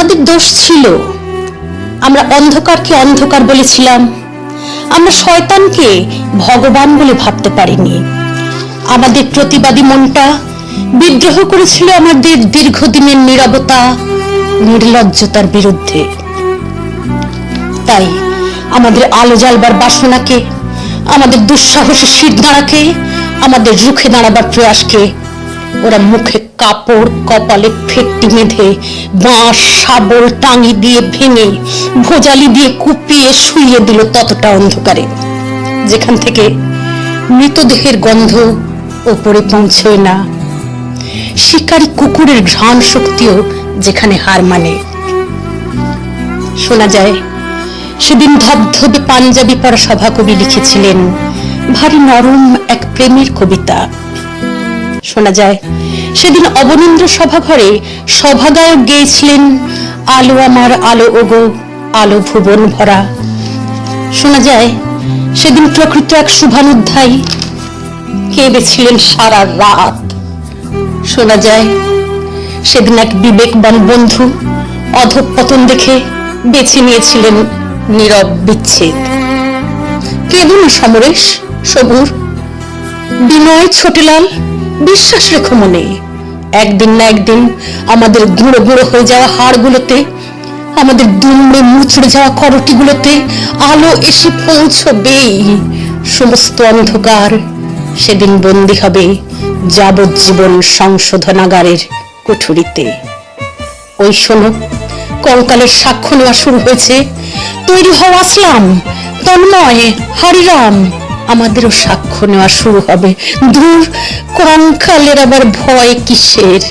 আমাদের দোষ ছিল। আমরা অন্ধকারকে অন্ধকার বলেছিলাম। আমরা শয়তানকে ভগবান বলে ভাবতে পারিনি। আমাদের প্রতিবাদী মনটা বিদ্রোহ করেছিল আমাদের দীর্ঘদিনের নিরবতা, নির্লজ্জতার বিরুদ্ধে। তাই আমাদের আলো জ্বালবার বাসনাকে, আমাদের দুঃসাহসী শীত দাঁড়াকে আমাদের রুখে দাঁড়াবার প্রয়াসকে ওরা মুখে কাপড়, কপালে ফেটটি বেঁধে বাঁশ, শাবল টাঙি দিয়ে ভেঙে, ভোজালি দিয়ে কুপিয়ে শুইয়ে দিল ততটা অন্ধকারে, যেখান থেকে মৃতদেহের গন্ধ ওপরে পৌঁছয় না। শিকারী কুকুরের ঘ্রাণ শক্তিও যেখানে হার মানে। শোনা যায়, সেদিন ধবধবে পাঞ্জাবি পরা সভাকবি লিখেছিলেন, ভারী নরম এক প্রেমের কবিতা। শোনা যায়। সেদিন অবনীন্দ্র সভাঘরে সভাগায়ক গেয়েছিলেন আলো আমার আলো ওগো, আলো ভুবন ভরা। শোনা যায়, সেদিন প্রকৃত এক শুভানুধ্যায়ী কেঁদেছিলেন সারা রাত। শোনা যায়, সেদিন এক বিবেকবান বন্ধু অধঃপতন দেখে বেছে নিয়েছিলেন নীরব বিচ্ছেদ। কেঁদো না সমরেশ, সবুর? বিনয় ছোটলাল, বিশ্বাস রেখো মনে, একদিন না একদিন আমাদের গুঁড়ো গুঁড়ো হয়ে যাওয়া হাড়গুলোতে, আমাদের দুমড়ে মুচড়ে যাওয়া করটিগুলোতে আলো এসে পৌঁছবেই সমস্ত অন্ধকার সেদিন বন্দি হবে যাবজ্জীবন সংশোধনাগারের কুঠুরিতে। ওই শোনো, কঙ্কালের সাক্ষ্য নেওয়া শুরু হয়েছে। তৈরি হওয়া আসলাম, তন্ময়, হরিরাম। আমাদেরও সাক্ষ্য নেওয়া শুরু হবে। দূর কঙ্কালের আবার ভয় কিসের?